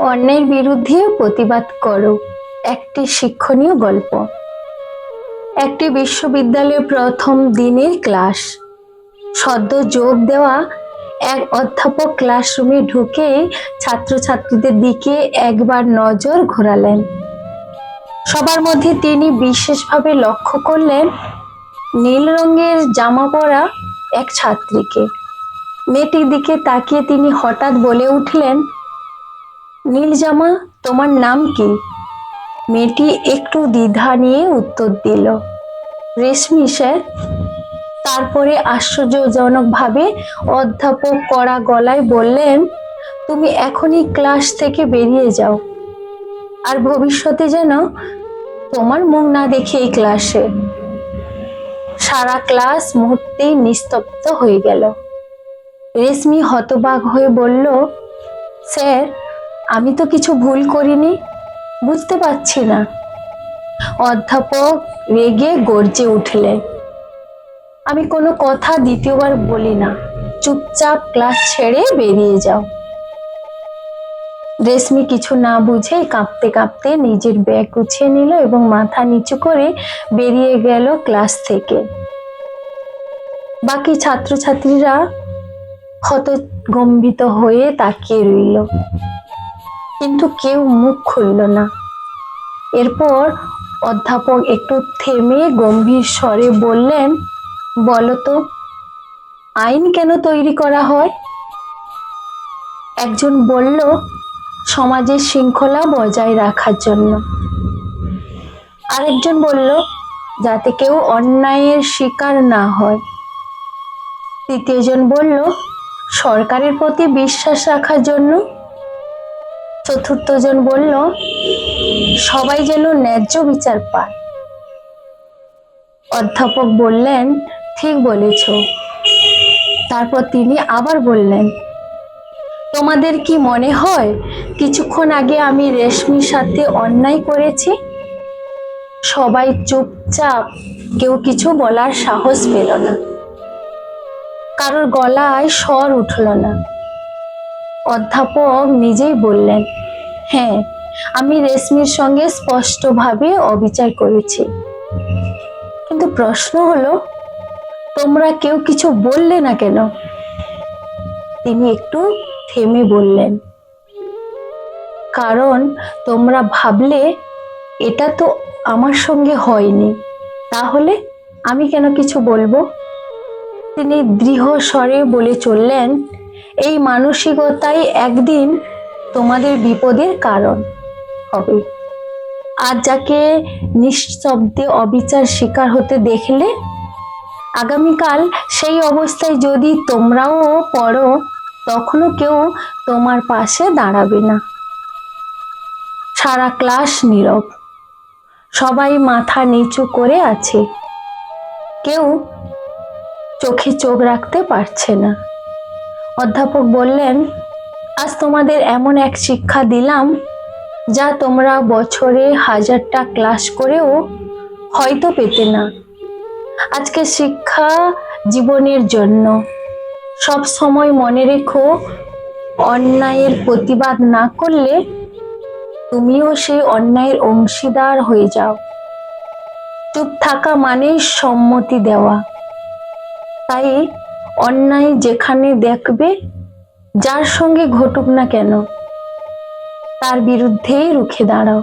অন্যের বিরুদ্ধে প্রতিবাদ করো। একটি শিক্ষণীয় গল্প। একটি বিশ্ববিদ্যালয়ের প্রথম দিনের ক্লাস। সদ্য যোগ দেওয়া এক অধ্যাপক ক্লাসরুমে ঢুকে ছাত্রছাত্রীদের দিকে একবার নজর ঘোরালেন। সবার মধ্যে তিনি বিশেষভাবে লক্ষ্য করলেন নীল রঙের জামা পরা এক ছাত্রীকে। মেয়েটির দিকে তাকিয়ে তিনি হঠাৎ বলে উঠলেন নীল জামা তোমার নাম কি? মেয়েটি একটু দ্বিধা নিয়ে উত্তর দিল, রেশমি স্যার। তারপরে আশ্চর্যজনকভাবে অধ্যাপক কড়া গলায় বললেন, তুমি এখনই ক্লাস থেকে বেরিয়ে যাও, আর ভবিষ্যতে যেন তোমার মুখ না দেখি এই ক্লাসে। সারা ক্লাস মুহূর্তেই নিস্তব্ধ হয়ে গেল। রেশমি হতবাক হয়ে বলল, স্যার আমি তো কিছু ভুল করিনি, বুঝতে পারছি না। অধ্যাপক রেগে গর্জে উঠলেন। আমি কোনো কথা দ্বিতীয়বার বলি না, চুপচাপ ক্লাস ছেড়ে বেরিয়ে যাও। রেশমি কিছু না বুঝে কাঁপতে কাঁপতে নিজের ব্যাগ গুছিয়ে নিল এবং মাথা নিচু করে বেরিয়ে গেল ক্লাস থেকে। বাকি ছাত্রছাত্রীরা হতগম্বিত হয়ে তাকিয়ে রইল। কিন্তু কেউ মুখ খুলল না। এরপর অধ্যাপক একটু থেমে গম্ভীর স্বরে বললেন বলতো আইন কেন তৈরি করা হয়? একজন বলল, সমাজের শৃঙ্খলা বজায় রাখার জন্য। আরেকজন বলল, যাতে কেউ অন্যায়ের শিকার না হয়। তৃতীয়জন বলল, সরকারের প্রতি বিশ্বাস রাখার জন্য চতুর্থজন বলল, সবাই যেন ন্যায্য বিচার পায়। অধ্যাপক বললেন, ঠিক বলেছ। তারপর তিনি আবার বললেন, তোমাদের কি মনে হয় কিছুক্ষণ আগে আমি রেশমির সাথে অন্যায় করেছি? সবাই চুপচাপ, কেউ কিছু বলার সাহস পেল না। কারোর গলায় স্বর উঠল না। অধ্যাপক নিজেই বললেন হ্যাঁ আমি রেশমির সঙ্গে স্পষ্টভাবে অবিচার করেছি। কিন্তু প্রশ্ন হলো, তোমরা কেউ কিছু বললে না কেন? তিনি একটু থেমে বললেন, কারণ তোমরা ভাবলে এটা তো আমার সঙ্গে হয়নি। তাহলে আমি কেন কিছু বলব? তিনি দৃঢ় স্বরে বলে চললেন এই মানসিকতাই একদিন তোমাদের বিপদের কারণ হবে। আর যাকে নিঃশব্দে অবিচার শিকার হতে দেখলে, আগামীকাল সেই অবস্থায় যদি তোমরাও পড়ো, তখনও কেউ তোমার পাশে দাঁড়াবে না। সারা ক্লাস নীরব। সবাই মাথা নিচু করে আছে। কেউ চোখে চোখ রাখতে পারছে না। অধ্যাপক বললেন, আজ তোমাদের এমন এক শিক্ষা দিলাম, যা তোমরা বছরে হাজারটা ক্লাস করেও হয়তো পেতে না। আজকে শিক্ষা জীবনের জন্য। সব সময় মনে রেখো, অন্যায়ের প্রতিবাদ না করলে তুমিও সেই অন্যায়ের অংশীদার হয়ে যাও। চুপ থাকা মানেই সম্মতি দেওয়া। তাই অন্যায় যেখানে দেখবে যার সঙ্গে ঘটুক না কেন তার বিরুদ্ধেই রুখে দাঁড়াও।